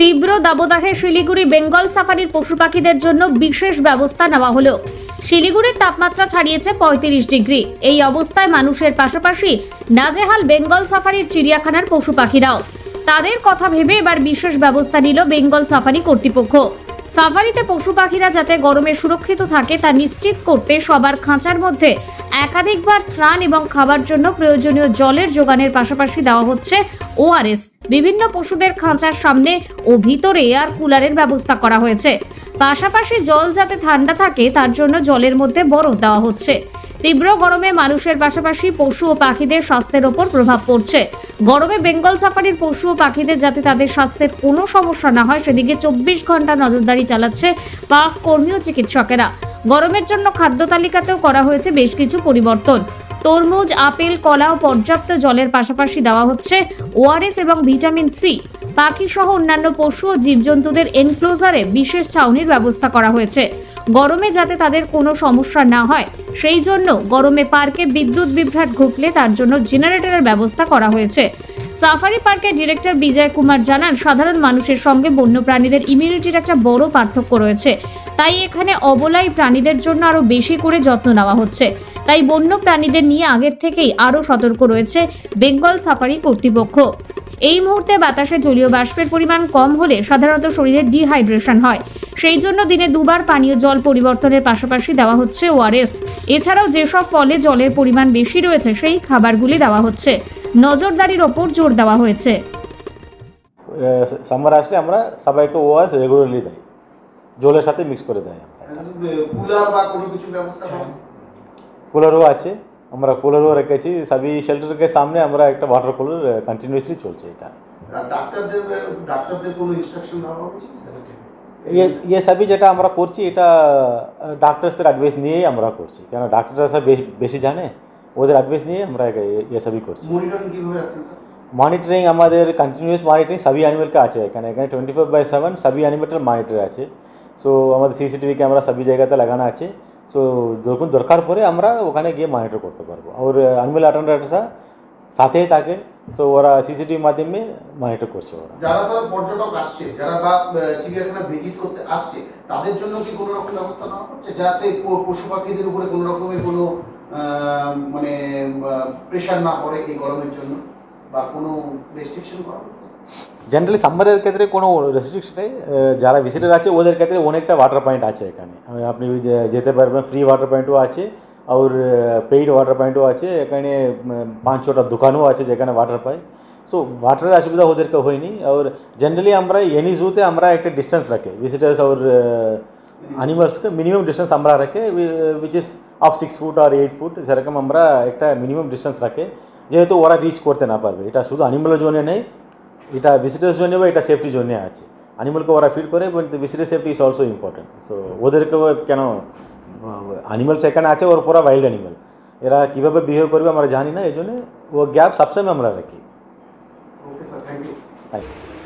তীব্র দাবদাহে শিলিগুড়ি বেঙ্গল সাফারির পশু পাখিদের জন্য বিশেষ ব্যবস্থা নেওয়া হলো। শিলিগুড়ির তাপমাত্রা ছাড়িয়েছে পঁয়ত্রিশ ডিগ্রি। এই অবস্থায় মানুষের পাশাপাশি নাজেহাল বেঙ্গল সাফারির চিড়িয়াখানার পশু পাখিরাও। তাদের কথা ভেবে এবার বিশেষ ব্যবস্থা নিল বেঙ্গল সাফারি কর্তৃপক্ষ। সাফারিতে পশু পাখিরা যাতে গরমে সুরক্ষিত থাকে তা নিশ্চিত করতে সবার খাঁচার মধ্যে একাধিকবার স্নান এবং খাবার জন্য প্রয়োজনীয় জলের যোগানের পাশাপাশি দেওয়া হচ্ছে ওআরএস বিভিন্ন পশুদের খাঁচার সামনে ও ভিতরে এয়ার কুলারের ব্যবস্থা করা হয়েছে। পাশাপাশি জল যাতে ঠান্ডা থাকে, তার জন্য জলের মধ্যে বরফ দেওয়া হচ্ছে। তীব্র গরমে মানুষের পাশাপাশি পশু ও পাখিদের স্বাস্থ্যের ওপর প্রভাব পড়ছে। গরমে বেঙ্গল সাফারির পশু ও পাখিদের যাতে তাদের স্বাস্থ্যের কোনো সমস্যা না হয়, সেদিকে চব্বিশ ঘণ্টা নজরদারি চালাচ্ছে পাক কর্মী ও চিকিৎসকেরা। গরমের জন্য খাদ্য তালিকাতেও করা হয়েছে বেশ কিছু পরিবর্তন। তরমুজ, আপেল, কলা ও পর্যাপ্ত জলের পাশাপাশি দেওয়া হচ্ছে ওআরএস এবং ভিটামিন সি পাখি সহ অন্যান্য পশু ও জীবজন্তুদের এনক্লোজারে বিশেষ ছাউনির ব্যবস্থা করা হয়েছে। গরমে যাতে তাদের কোনো সমস্যা না হয়, সেই জন্য গরমে পার্কে বিদ্যুৎ বিভ্রাট ঘটলে তার জন্য জেনারেটরের ব্যবস্থা করা হয়েছে। সাফারি পার্কের ডিরেক্টর বিজয় কুমার জানান, সাধারণ মানুষের সঙ্গে বন্যপ্রাণীদের ইমিউনিটির একটা বড় পার্থক্য রয়েছে। তাই এখানে অবলাই প্রাণীদের জন্য আরও বেশি করে যত্ন নেওয়া হচ্ছে। তাই বন্য প্রাণীদের নিয়ে আগের থেকেই আরও সতর্ক রয়েছে বেঙ্গল সাফারি কর্তৃপক্ষ। এই মুহূর্তে বাতাসে জলীয় বাষ্পের পরিমাণ কম হলে সাধারণত শরীরে ডিহাইড্রেশন হয়। সেই জন্য দিনে দুবার পানীয় জল পরিবর্তনের পাশাপাশি দেওয়া হচ্ছে ওআরএস। এছাড়াও যেসব ফলে জলের পরিমাণ বেশি রয়েছে, সেই খাবারগুলি দেওয়া হচ্ছে। নজরদারির ওপর জোর দেওয়া হয়েছে। সামার আসলে আমরা সবাইকে ওয়াশ রেগুলারলি দেয় জলের সাথে মিক্স করে দেয় কুলার বা কোনো কিছু ব্যবস্থা করা? কুলারও আছে। আমরা কুলারও রেখেছি। সবই শেল্টারকে সামনে আমরা একটা ওয়াটার কুলার কন্টিনিউয়াসলি চলছে এটা। ইয়ে ইয়ে সবই যেটা আমরা করছি এটা ডাক্তারসের অ্যাডভাইস নিয়েই আমরা করছি। কেন? ডাক্তাররা সব বেশি বেশি জানে? ওদের অ্যাডভাইস নিয়ে আমরা এ- ইয়ে সবই করছি। মনিটরিং আমাদের কন্টিনিউয়াস মনিটরিং সবই অ্যানিমেলকে আছে এখানে। এখানে টোয়েন্টি ফোর বাই সেভেন সবই অ্যানিমেলের মনিটর আছে। সো আমাদের সিসিটিভি ক্যামেরা সবই জায়গাতে লাগানো আছে। সো যখন দরকার পড়ে আমরা ওখানে গিয়ে মনিটর করতে পারব। আর অ্যানিমেল অ্যাটেন্ডার্সরা সাথেই থাকে। সো ওরা সিসিটিভি মাধ্যমে মনিটর করছে ওরা। যারা স্যার পর্যটক আসছে যারা বা চিড়িয়াখানা ভিজিট করতে আসছে তাদের জন্য কি কোনো রকম ব্যবস্থা নেওয়া হচ্ছে? যাতে পশু পাখিদের উপরে কোনো রকমের কোনো মানে প্রেশার না পড়ে এই গরমের জন্য বা কোনো রেস্ট্রিকশন করা জেনারেলি সাম্মারের ক্ষেত্রে কোনো রেস্ট্রিকশন নেই। যারা ভিজিটার আছে, ওদের ক্ষেত্রে অনেকটা ওয়াটার পয়েন্ট আছে এখানে। আপনি যেতে পারবেন ফ্রি ওয়াটার পয়েন্টও আছে আর পেইড ওয়াটার পয়েন্টও আছে, এখানে পাঁচ ছটা দোকানও আছে যেখানে ওয়াটার পায় সো ওয়াটারের অসুবিধা ওদেরকে হয়নি। আর জেনারেলি আমরা এনি জুতে আমরা একটা ডিস্টেন্স রাখি। ভিজিটার্স আর অ্যানিমালসকে মিনিমাম ডিস্টেন্স আমরা রাখে which is of six feet R eight foot সেরকম আমরা একটা মিনিমাম ডিস্টেন্স রাখে যেহেতু ওরা রিচ করতে না পারবে এটা শুধু অ্যানিমালের জন্য নেই এটা ভিজিটার্স জন্য বা এটা সেফটির জন্য আছে অ্যানিমালকে ওরা ফিড করে but visitor safety is also important so ওদেরকেও কেন অ্যানিমালস এখানে আছে ওর পুরা ওয়াইল্ড অ্যানিমাল এরা কীভাবে বিহেভ করবে আমরা জানি না এই জন্য ও গ্যাপ সবসময় আমরা রাখি okay sir thank you thank you